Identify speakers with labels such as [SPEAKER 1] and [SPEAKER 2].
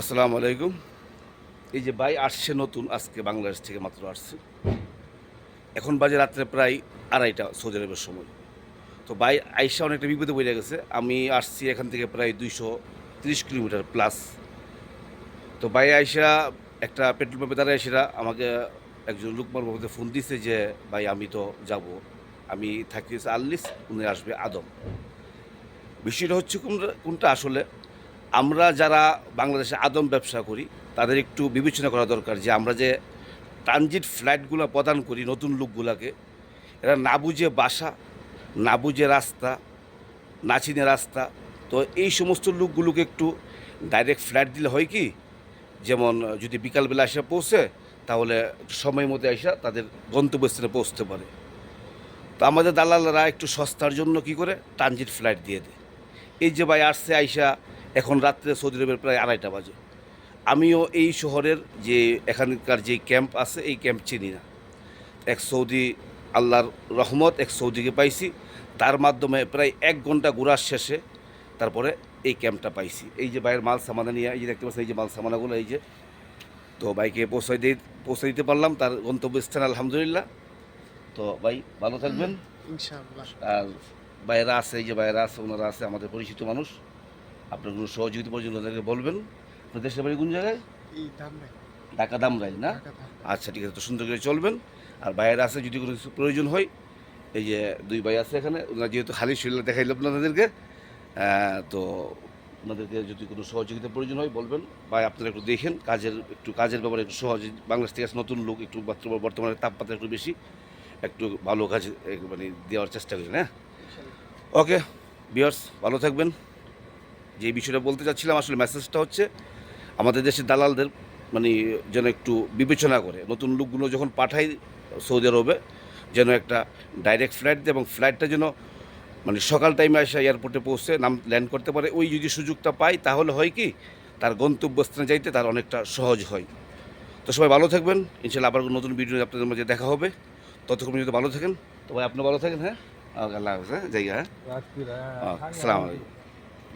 [SPEAKER 1] আসসালামু আলাইকুম। এই যে ভাই আসছে নতুন, আজকে বাংলাদেশ থেকে মাত্র আসছে। এখন বাজে রাত্রে প্রায় আড়াইটা সৌদি আরবের সময়। তো ভাই আইসা অনেকটা বিপদে বইলে গেছে। আমি আসছি এখান থেকে প্রায় দুইশো তিরিশ কিলোমিটার প্লাস তো ভাই আইসা একটা পেট্রোল পাম্পে দাঁড়ায় সেটা আমাকে একজন লুকমার বাবুতে ফোন দিছে যে, ভাই আমি তো যাব। আমি থাকি আল্লিস উনি আসবে আদম। বিষয়টা হচ্ছে কোনটা আসলে? আমরা যারা বাংলাদেশে আদম ব্যবসা করি, তাদের একটু বিবেচনা করা দরকার যে আমরা যে ট্রানজিট ফ্লাইটগুলো প্রদান করি নতুন লোকগুলাকে, এরা না বুঝে বাসা, না বুঝে রাস্তা, না চিনে রাস্তা, তো এই সমস্ত লোকগুলোকে একটু ডাইরেক্ট ফ্লাইট দিলে হয় কি, যেমন যদি বিকালবেলা এসে পৌঁছে, তাহলে সময় মতো এসে তাদের গন্তব্যস্থানে পৌঁছতে পারে। তো আমাদের দালালরা একটু সস্তার জন্য কি করে ট্রানজিট ফ্লাইট দিয়ে দেয়। এই যে ভাই আসছে, আইসা এখন রাত্রে সৌদি আরবের প্রায় আড়াইটা বাজে। আমিও এই শহরের যে এখানকার যে ক্যাম্প আছে এই ক্যাম্প চিনি না। এক সৌদি আল্লাহর রহমত এক সৌদিকে পাইছি। তার মাধ্যমে প্রায় এক ঘণ্টা ঘোরার শেষে তারপরে এই ক্যাম্পটা পাইছি। এই যে বাইরের মাল সামানা নিয়ে এই যে দেখতে পাচ্ছি এই যে মাল সামানাগুলো এই যে। তো বাইকে পৌঁছাই দিয়ে পৌঁছে দিতে পারলাম তার গন্তব্যস্থান আলহামদুলিল্লাহ। তো ভাই ভালো থাকবেন। আর বাইরা আছে এই যে বাইরা আছে ওনারা আছে আমাদের পরিচিত মানুষ। আপনার কোনো সহযোগিতা প্রয়োজন ওদেরকে বলবেন। আপনার দেশের বাড়ি কোন জায়গায়?
[SPEAKER 2] দাম
[SPEAKER 1] ঢাকা দামরাইল না? আচ্ছা ঠিক আছে তো সুন্দর করে চলবেন। আর বাইরে আছে যদি কোনো কিছু প্রয়োজন হয় এই যে দুই ভাই আছে এখানে ওনারা যেহেতু খালি শরীরে দেখাইল আপনাদেরকে তো ওনাদেরকে যদি কোনো সহযোগিতা প্রয়োজন হয় বলবেন। বা আপনারা একটু দেখেন কাজের একটু কাজের ব্যাপারে একটু সহজ। বাংলাদেশ থেকে আসা নতুন লোক একটু মাত্র বর্তমানে তাপমাত্রা একটু বেশি একটু ভালো কাজ মানে দেওয়ার চেষ্টা করেন হ্যাঁ? ওকে বিয়ার্স ভালো থাকবেন। যে বিষয়টা বলতে চাচ্ছিলাম আসলে মেসেজটা হচ্ছে আমাদের দেশের দালালদের মানে যেন একটু বিবেচনা করে। নতুন লোকগুলো যখন পাঠাই সৌদি আরবে যেন একটা ডাইরেক্ট ফ্লাইট দেয় এবং ফ্লাইটটা যেন মানে সকাল টাইমে এসে এয়ারপোর্টে পৌঁছে নাম ল্যান্ড করতে পারে ওই যদি সুযোগটা পায় তাহলে হয় কি তার গন্তব্যস্থানে যাইতে তার অনেকটা সহজ হয়। তো সবাই ভালো থাকবেন। ইনশাল্লাহ আবার নতুন ভিডিও আপনাদের মাঝে দেখা হবে। ততক্ষণ যদি ভালো থাকেন তো ভাই আপনি ভালো থাকেন হ্যাঁ? আল্লাহ হাফেজ হ্যাঁ? জায়গা হ্যাঁ? আসসালামু আলাইকুম।